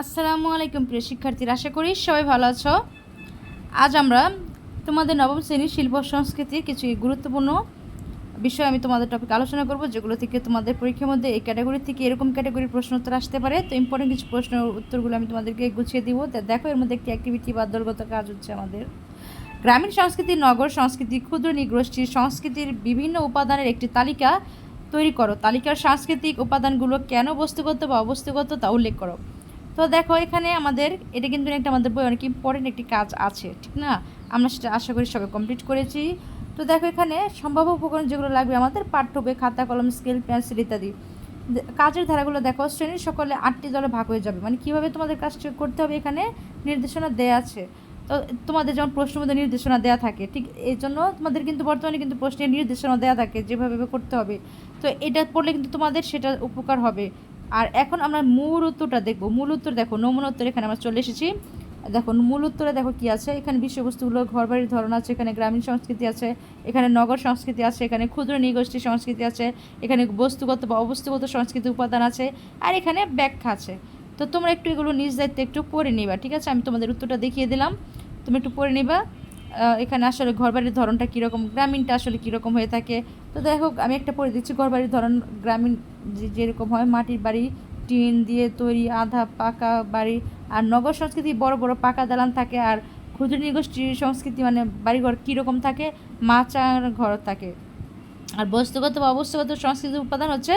আসসালামু আলাইকুম প্রিয় শিক্ষার্থীরা, আশা করি সবাই ভালো আছো। আজ আমরা তোমাদের নবম শ্রেণির শিল্প সংস্কৃতির কিছু গুরুত্বপূর্ণ বিষয় আমি তোমাদের টপিক আলোচনা করব, যেগুলো থেকে তোমাদের পরীক্ষার মধ্যে এই ক্যাটাগরি থেকে এরকম ক্যাটাগরির প্রশ্ন উত্তর আসতে পারে। তো ইম্পর্টেন্ট কিছু প্রশ্নের উত্তরগুলো আমি তোমাদেরকে গুছিয়ে দিব। তা দেখো, এর মধ্যে একটি অ্যাক্টিভিটি বা দলগত কাজ হচ্ছে আমাদের। গ্রামীণ সংস্কৃতি, নগর সংস্কৃতি, ক্ষুদ্র নিগোষ্ঠীর সংস্কৃতির বিভিন্ন উপাদানের একটি তালিকা তৈরি করো। তালিকার সাংস্কৃতিক উপাদানগুলো কেন বস্তুগত বা অবস্তুগত তা উল্লেখ করো। তো দেখো, এখানে আমাদের, এটা কিন্তু একটা আমাদের বই অনেক ইম্পর্টেন্ট একটি কাজ আছে, ঠিক না? আমরা সেটা আশা করি সবাই কমপ্লিট করেছি। তো দেখো, এখানে সম্ভাব্য উপকরণ যেগুলো লাগবে, আমাদের পাঠ্য বই, খাতা, কলম স্কেল পেন্সিল ইত্যাদি। কাজের ধারাগুলো দেখো, শ্রেণির সকলে আটটি দলে ভাগ হয়ে যাবে। মানে কীভাবে তোমাদের কাজটা করতে হবে এখানে? নির্দেশনা দেয়া আছে। তো তোমাদের যেমন প্রশ্নের মধ্যে নির্দেশনা দেওয়া থাকে, ঠিক এই জন্য তোমাদের কিন্তু বর্তমানে কিন্তু প্রশ্নের নির্দেশনা দেওয়া থাকে, যেভাবে করতে হবে। তো এটা পড়লে কিন্তু তোমাদের সেটা উপকার হবে। আর এখন আমরা মূল উত্তরটা দেখব। মূল উত্তর দেখো, নমুনা উত্তর এখানে আমরা চলে এসেছি। দেখো, মূল উত্তরে দেখো কি আছে? এখানে বিষয়বস্তুগুলো, ঘরবাড়ির ধরন আছে, এখানে গ্রামীণ সংস্কৃতি আছে, এখানে নগর সংস্কৃতি আছে, এখানে ক্ষুদ্র নিগোষ্ঠী সংস্কৃতি আছে, এখানে বস্তুগত বা অবস্তুগত সংস্কৃতি উপাদান আছে, আর এখানে ব্যাখ্যা আছে। তো তোমরা একটু এগুলো নিজ দায়িত্বে একটু পড়ে নিবা, ঠিক আছে? আমি তোমাদের উত্তরটা দেখিয়ে দিলাম। তুমি একটু পড়ে নিবা। এখানে আসলে ঘরবাড়ির ধরনটা কীরকম, গ্রামীণটা আসলে কীরকম হয়ে থাকে? তো দেখো আমি একটা পড়ে দিচ্ছি, ঘরবাড়ির ধরন, গ্রামীণ যেরকম হয়, মাটির বাড়ি, টিন দিয়ে তৈরি আধা পাকা বাড়ি, আর নগর সংস্কৃতি বড় বড় পাকা দালান থাকে, আর ক্ষুদ্র নিগোষ্ঠীর সংস্কৃতি মানে বাড়িঘর কীরকম থাকে, মাচার ঘর থাকে। আর বস্তুগত বা অবস্তুগত সংস্কৃতির উপাদান হচ্ছে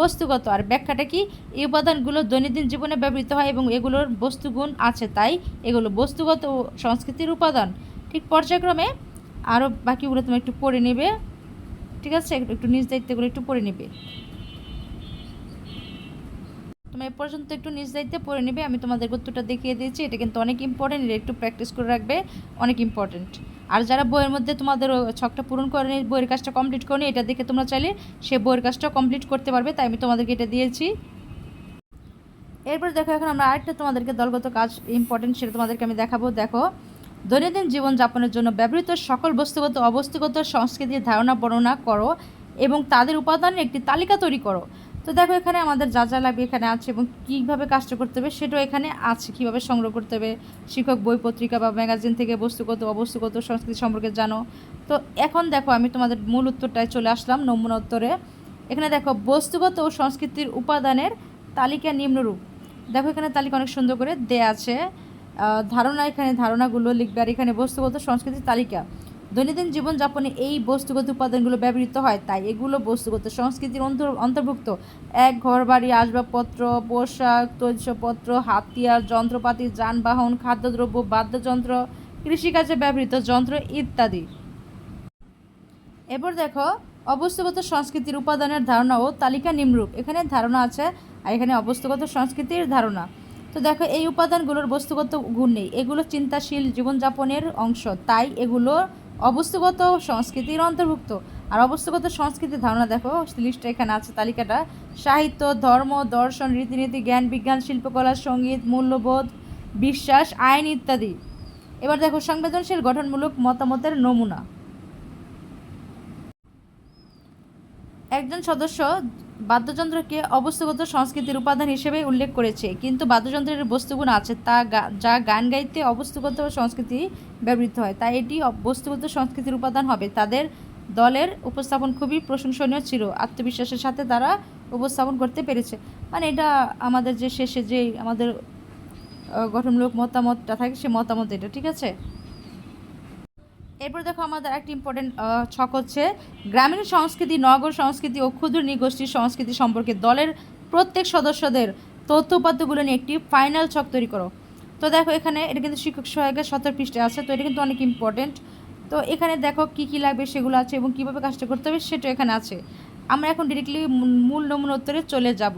বস্তুগত, আর ব্যাখ্যাটা কি? এই উপাদানগুলো দৈনন্দিন জীবনে ব্যবহৃত হয় এবং এগুলোর বস্তুগুণ আছে, তাই এগুলো বস্তুগত সংস্কৃতির উপাদান। ঠিক পর্যায়ক্রমে আরও বাকিগুলো তুমি একটু পড়ে নেবে, ঠিক আছে? একটু নিজ দায়িত্বগুলো একটু পড়ে নেবে। তুমি এ পর্যন্ত একটু নিজ দায়িত্বে পড়ে নেবে, আমি তোমাদের উত্তরটা দেখিয়ে দিয়েছি। এটা কিন্তু অনেক ইম্পর্টেন্ট এটা একটু প্র্যাকটিস করে রাখবে, অনেক ইম্পর্টেন্ট আর যারা বইয়ের মধ্যে তোমাদের ছকটা পূরণ করেনি, বইয়ের কাজটা কমপ্লিট করেনি, এটা দেখে তোমরা চাইলে সে বইয়ের কাজটা কমপ্লিট করতে পারবে, তাই আমি তোমাদেরকে এটা দিয়েছি। এরপর দেখো, এখন আমরা আরেকটা তোমাদেরকে দলগত কাজ ইম্পর্টেন্ট সেটা তোমাদেরকে আমি দেখাবো। দেখো দৈনন্দিন জীবনযাপনের জন্য ব্যবহৃত সকল বস্তুগত অবস্তুগত সংস্কৃতির ধারণা বর্ণনা করো এবং তাদের উপাদানের একটি তালিকা তৈরি করো। তো দেখো এখানে আমাদের যা যা লাগবে এখানে আছে এবং কীভাবে কাজটা করতে হবে সেটাও এখানে আছে। কীভাবে সংগ্রহ করতে হবে? শিক্ষক বই, পত্রিকা বা ম্যাগাজিন থেকে বস্তুগত, অবস্তুগত সংস্কৃতি সম্পর্কে জানো। তো এখন দেখো আমি তোমাদের মূল উত্তরটায় চলে আসলাম নমুনা উত্তরে। এখানে দেখো বস্তুগত ও সংস্কৃতির উপাদানের তালিকা নিম্নরূপ। দেখো এখানে তালিকা অনেক সুন্দর করে দেয়া আছে। ধারণা এখানে, ধারণাগুলো লিখবে আর এখানে বস্তুগত সংস্কৃতির তালিকা। দৈনন্দিন জীবনযাপনে এই বস্তুগত উপাদানগুলো ব্যবহৃত হয়, তাই এগুলো বস্তুগত সংস্কৃতির অন্তর, অন্তর্ভুক্ত। এক ঘর বাড়ি আসবাবপত্র, পোশাক তৈজসপত্র হাতিয়ার, যন্ত্রপাতি, যানবাহন, খাদ্যদ্রব্য, বাদ্যযন্ত্র, কৃষিকাজে ব্যবহৃত যন্ত্র ইত্যাদি। এরপর দেখো অবস্থাগত সংস্কৃতির উপাদানের ধারণা ও তালিকা নিম্নরূপ। এখানে ধারণা আছে আর এখানে অবস্থাগত সংস্কৃতির ধারণা। তো দেখো, এই উপাদানগুলোর বস্তুগত গুণ নেই। এগুলো চিন্তাশীল জীবনযাপনের অংশ, তাই এগুলো অবস্থাগত সংস্কৃতির অন্তর্ভুক্ত। আর অবস্থাগত সংস্কৃতির ধারণা দেখো, লিস্টটা এখানে আছে, তালিকাটা। সাহিত্য, ধর্ম, দর্শন, রীতিনীতি, জ্ঞান, বিজ্ঞান, শিল্পকলা, সংগীত, মূল্যবোধ, বিশ্বাস, আইন ইত্যাদি। এবার দেখো, সংবেদনশীল, গঠনমূলক মতামতের নমুনা। একজন সদস্য বাদ্যযন্ত্রকে অবস্থাগত সংস্কৃতির উপাদান হিসেবে উল্লেখ করেছে, কিন্তু বাদ্যযন্ত্রের বস্তুগুণ আছে তা যা গান গাইতে অবস্থাগত সংস্কৃতি ব্যবহৃত হয়। তাই এটি বস্তুগত সংস্কৃতির উপাদান হবে। তাদের দলের উপস্থাপন খুবই প্রশংসনীয় ছিল। আত্মবিশ্বাসের সাথে তারা উপস্থাপন করতে পেরেছে। মানে এটা আমাদের যে শেষে যে আমাদের গঠনমূলক মতামতটা থাকে, সে মতামত এটা, ঠিক আছে? এরপর দেখো আমাদের একটা ইম্পর্টেন্ট ছক হচ্ছে গ্রামীণ সংস্কৃতি, নগর সংস্কৃতি ও ক্ষুদ্র নিগোষ্ঠীর সংস্কৃতি সম্পর্কে দলের প্রত্যেক সদস্যদের তথ্য উপাত্তগুলো নিয়ে একটি ফাইনাল ছক তৈরি করো। তো দেখো এখানে, এটা কিন্তু শিক্ষক সহায়কের সতেরো পৃষ্ঠে আছে, তো এটা কিন্তু অনেক ইম্পর্টেন্ট তো এখানে দেখো কি কি লাগবে সেগুলো আছে এবং কীভাবে কাজটা করতে হবে সেটা এখানে আছে। আমরা এখন ডিরেক্টলি মূল নমুনা উত্তরে চলে যাব।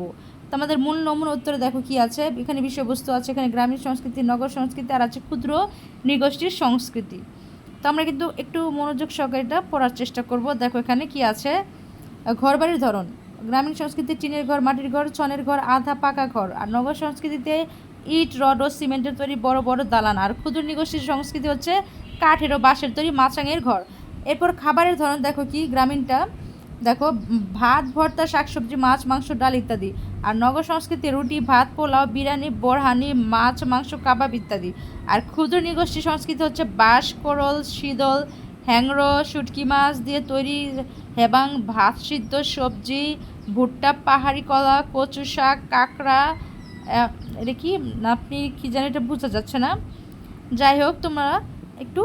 তো আমাদের মূল নমুনা উত্তরে দেখো কি আছে, এখানে বিষয়বস্তু আছে, এখানে গ্রামীণ সংস্কৃতি, নগর সংস্কৃতি, আর আছে ক্ষুদ্র নিগোষ্ঠীর সংস্কৃতি। তো আমরা কিন্তু একটু মনোযোগ সহকারে এটা পড়ার চেষ্টা করব। দেখো এখানে কি আছে? ঘর বাড়ির ধরন। গ্রামীণ সংস্কৃতিতে টিনের ঘর, মাটির ঘর, ছনের ঘর, আধা পাকা ঘর। আর নগর সংস্কৃতিতে ইট, রড ও সিমেন্টের তৈরি বড় বড় দালান। আর ক্ষুদ্র নিগোষ্ঠীর সংস্কৃতি হচ্ছে কাঠের ও বাঁশের তৈরি মাচাঙের ঘর। এরপর খাবারের ধরন দেখো কি? গ্রামীণটা দেখো, ভাত, ভর্তা, শাকসবজি, মাছ, মাংস, ডাল ইত্যাদি। আর নগর সংস্কৃতি, রুটি, ভাত, পোলাও, বিরিয়ানি, বোরহানি, মাছ, মাংস, কাবাব ইত্যাদি। আর ক্ষুদ্র নিগোষ্ঠী সংস্কৃতি হচ্ছে বাঁশ, করল, শীতল, হ্যাংরো, শুটকি মাছ দিয়ে তৈরি হেবাং, ভাত সিদ্ধ, সবজি, ভুট্টা, পাহাড়ি কলা, কচু শাক, কাঁকড়া এটা কি? আপনি কি জানি এটা বোঝা যাচ্ছে না। যাই হোক, তোমরা একটু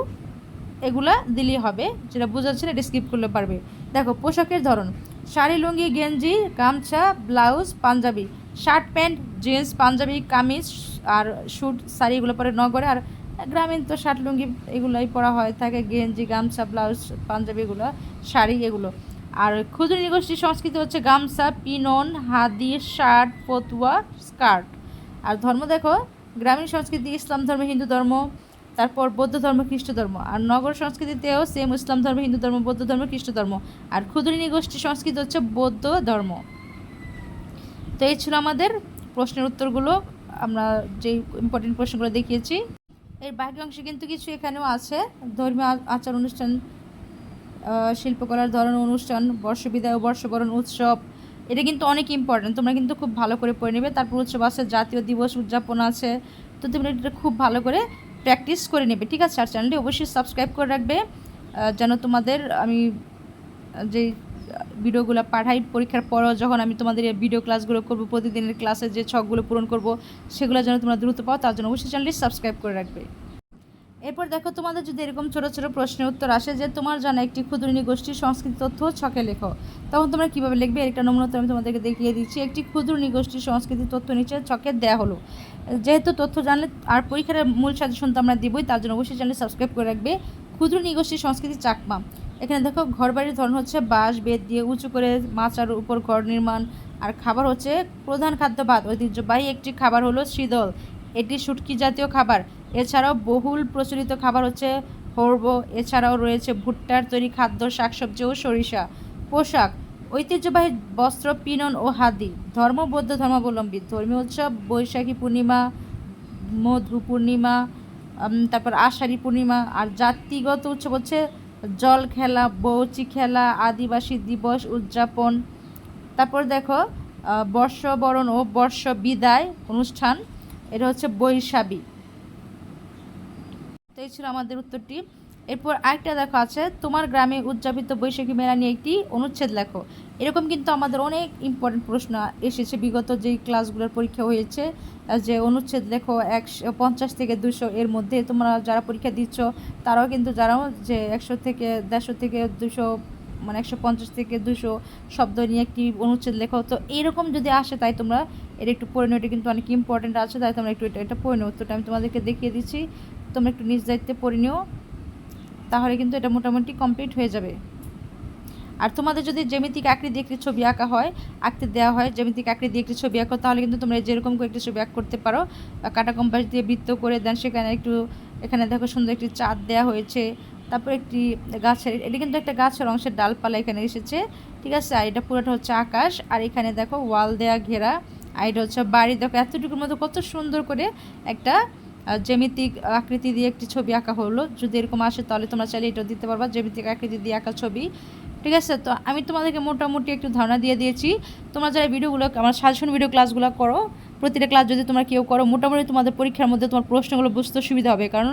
এগুলা দিলেই হবে, যেটা বোঝা যাচ্ছে এটা স্কিপ করলে পারবে। দেখো, পোশাকের ধরন, শাড়ি, লুঙ্গি, গেঞ্জি, গামছা, blouse, panjabi, shirt, pant, jeans, panjabi, kameez, আর স্যুট শাড়ি এগুলো পরে নগরে, আর গ্রামীণ তো শার্ট, লুঙ্গি এগুলোই পরা হয়, থাকে গেঞ্জি, গামছা, ব্লাউজ, পাঞ্জাবি এগুলো, শাড়ি এগুলো। আর ক্ষুদ্র নিগোষ্ঠী সংস্কৃতি হচ্ছে গামছা, পিনন, হাদি, শার্ট, ফতুয়া, স্কার্ট। আর ধর্ম দেখো, গ্রামীণ সংস্কৃতি, ইসলাম ধর্ম, হিন্দু ধর্ম তারপর বৌদ্ধ ধর্ম, খ্রিস্ট ধর্ম। আর নগর সংস্কৃতিতেও সেম ইসলাম ধর্ম, হিন্দু ধর্ম, বৌদ্ধ ধর্ম, খ্রিস্ট ধর্ম। আর ক্ষুদ্র গোষ্ঠী সংস্কৃতি হচ্ছে বৌদ্ধ ধর্ম। তো এই ছিল আমাদের প্রশ্নের উত্তরগুলো। আমরা যে ইম্পর্টেন্ট প্রশ্নগুলো দেখিয়েছি, এর বাকি অংশে কিন্তু কিছু এখানেও আছে। ধর্মীয় আচার অনুষ্ঠান শিল্পকলার ধরন অনুষ্ঠান, বর্ষবিদায় ও বর্ষবরণ উৎসব, এটা কিন্তু অনেক ইম্পর্টেন্ট তোমরা কিন্তু খুব ভালো করে পড়ে নেবে। তারপর উৎসব আছে, জাতীয় দিবস উদযাপন আছে। তো তোমরা এটা খুব ভালো করে প্র্যাকটিস করে নেবে, ঠিক আছে? আর চ্যানেলটি অবশ্যই সাবস্ক্রাইব করে রাখবে। যেন তোমাদের আমি যে ভিডিওগুলো পাঠাই পরীক্ষার পরও, যখন আমি তোমাদের ভিডিও ক্লাসগুলো করব, প্রতিদিনের ক্লাসে যে ছকগুলো পূরণ করব, সেগুলো যেন তোমরা দ্রুত পাও, তার জন্য অবশ্যই চ্যানেলটি সাবস্ক্রাইব করে রাখবে। এরপর দেখো, তোমাদের যদি এরকম ছোট ছোট প্রশ্নের উত্তর আসে যে, তোমার জানা একটি ক্ষুদ্র নিগোষ্ঠীর সংস্কৃতি তথ্য ছকে লেখো। তখন তোমরা কীভাবে লিখবে? একটা নমুনা আমি তোমাদেরকে দেখিয়ে দিচ্ছি। একটি ক্ষুদ্র নিগোষ্ঠীর সংস্কৃতি তথ্য নিচে ছকে দেওয়া হলো। যেহেতু তথ্য জানলে আর পরীক্ষার মূল সাজেশন তো আমরা দিবই, তার জন্য অবশ্যই চ্যানেল সাবস্ক্রাইব করে রাখবে। ক্ষুদ্র নিগোষ্ঠী সংস্কৃতি চাকমা। এখানে দেখো, ঘরবাড়ির ধরন হচ্ছে বাঁশ, বেত দিয়ে উঁচু করে মাচার উপর ঘর নির্মাণ। আর খাবার হচ্ছে প্রধান খাদ্য ভাত, ঐতিহ্যবাহী একটি খাবার হলো শীতল। এটি শুটকি জাতীয় খাবার। এছাড়াও বহুল প্রচলিত খাবার হচ্ছে হর্ব, এছাড়াও রয়েছে ভুট্টার তৈরি খাদ্য, শাকসবজি ও সরিষা, পোশাক, ঐতিহ্যবাহী বস্ত্র, পিনন ও হাদি, ধর্ম, বৌদ্ধ ধর্মাবলম্বী, ধর্মীয় উৎসব, বৈশাখী পূর্ণিমা, মধু পূর্ণিমা তারপর আষাঢ়ী পূর্ণিমা, আর জাতিগত উৎসব হচ্ছে জল খেলা, বৌচি খেলা, আদিবাসী দিবস উদযাপন। তারপর দেখো বর্ষবরণ ও বর্ষ বিদায় অনুষ্ঠান, এটা হচ্ছে বৈশাখী। তো এই ছিল আমাদের উত্তরটি। এরপর আরেকটা দেখো আছে, তোমার গ্রামে উদযাপিত বৈশাখী মেলা নিয়ে একটি অনুচ্ছেদ লেখো। এরকম কিন্তু আমাদের অনেক ইম্পর্টেন্ট প্রশ্ন এসেছে বিগত যেই ক্লাসগুলোর পরীক্ষা হয়েছে যে অনুচ্ছেদ লেখো একশো পঞ্চাশ থেকে দুশো এর মধ্যে। তোমরা যারা পরীক্ষা দিচ্ছ, তারাও কিন্তু যারাও যে একশো থেকে দেড়শো থেকে দুশো মানে একশো পঞ্চাশ থেকে দুশো শব্দ নিয়ে একটি অনুচ্ছেদ লেখো। তো এরকম যদি আসে, তাই তোমরা এর একটু এটা কিন্তু অনেক ইম্পর্টেন্ট আছে, তাই তোমরা একটু এটা পড়ে উত্তরটা আমি তোমাদেরকে দেখিয়ে দিচ্ছি। তোমরা একটু নিজ দায়িত্বে পড়ে নিও, তাহলে কিন্তু এটা মোটামুটি কমপ্লিট হয়ে যাবে। আর তোমাদের যদি জ্যামিতিক আকৃতি একটি ছবি আঁকা হয়, আঁকতে দেওয়া হয়, জ্যামিতিক আকৃতি একটি ছবি আঁকো, তাহলে কিন্তু তোমরা যেরকম করে একটি ছবি আঁক করতে পারো কাটা কম্পাস দিয়ে বৃত্ত করে দেন, সেখানে একটু, এখানে দেখো সুন্দর একটি চাঁদ দেওয়া হয়েছে, তারপর একটি গাছের, এটা কিন্তু একটা গাছের অংশের ডালপালা এখানে এসেছে, ঠিক আছে? আর এটা পুরোটা হচ্ছে আকাশ, আর এখানে দেখো ওয়াল দেয়া ঘেরা, আর এটা হচ্ছে বাড়ি। দেখো এতটুকুর মধ্যে কত সুন্দর করে একটা জ্যামিতিক আকৃতি দিয়ে একটি ছবি আঁকা হলো। যদি এরকম আসে তাহলে তোমরা চাইলে এটা দিতে পারবা, জ্যামিতিক আকৃতি দিয়ে আঁকা ছবি। ঠিক আছে? তো আমি তোমাদেরকে মোটামুটি একটু ধারণা দিয়ে দিয়েছি। তোমরা যারা ভিডিওগুলো, আমার সাজেশন ভিডিও ক্লাসগুলো করো প্রতিটা ক্লাস যদি তোমরা কেউ করো, মোটামুটি তোমাদের পরীক্ষার মধ্যে তোমার প্রশ্নগুলো বুঝতে সুবিধা হবে। কারণ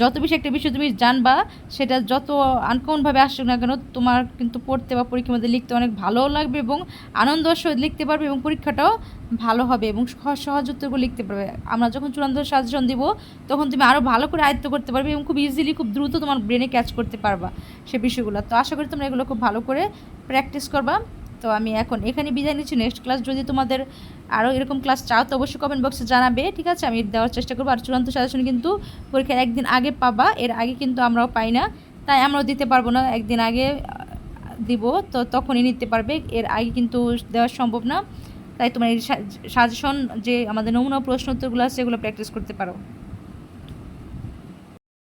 যত বেশি একটা বিষয় তুমি জানবা, সেটা যত আনকমনভাবে আসুক না কেন, তোমার কিন্তু পড়তে বা পরীক্ষার মধ্যে লিখতে অনেক ভালোও লাগবে এবং আনন্দের সহিত লিখতে পারবে এবং পরীক্ষাটাও ভালো হবে এবং সহজ উত্তরগুলো লিখতে পারবে। আমরা যখন চূড়ান্ত সাজেশন দিব, তখন তুমি আরও ভালো করে আয়ত্ত করতে পারবে এবং খুব ইজিলি খুব দ্রুত তোমার ব্রেনে ক্যাচ করতে পারবা সে বিষয়গুলো। তো আশা করি তোমরা এগুলো খুব ভালো করে প্র্যাকটিস করবা। তো আমি এখন এখানে বিদায় নিচ্ছি। নেক্সট ক্লাস যদি তোমাদের আরও এরকম ক্লাস চাও, তো অবশ্যই কমেন্ট বক্সে জানাবে। ঠিক আছে? আমি দেওয়ার চেষ্টা করব। আর চূড়ান্ত সাজেশন কিন্তু পরীক্ষার একদিন আগে পাবা। এর আগে কিন্তু আমরাও পাই না। তাই আমরাও দিতে পারব না। একদিন আগে দিব। তো তখনই নিতে পারবে। এর আগে কিন্তু দেওয়া সম্ভব না। তাই তোমার এই সাজেশন যে আমাদের নমুনা প্রশ্ন উত্তরগুলো আছে, সেগুলো প্র্যাকটিস করতে পারো।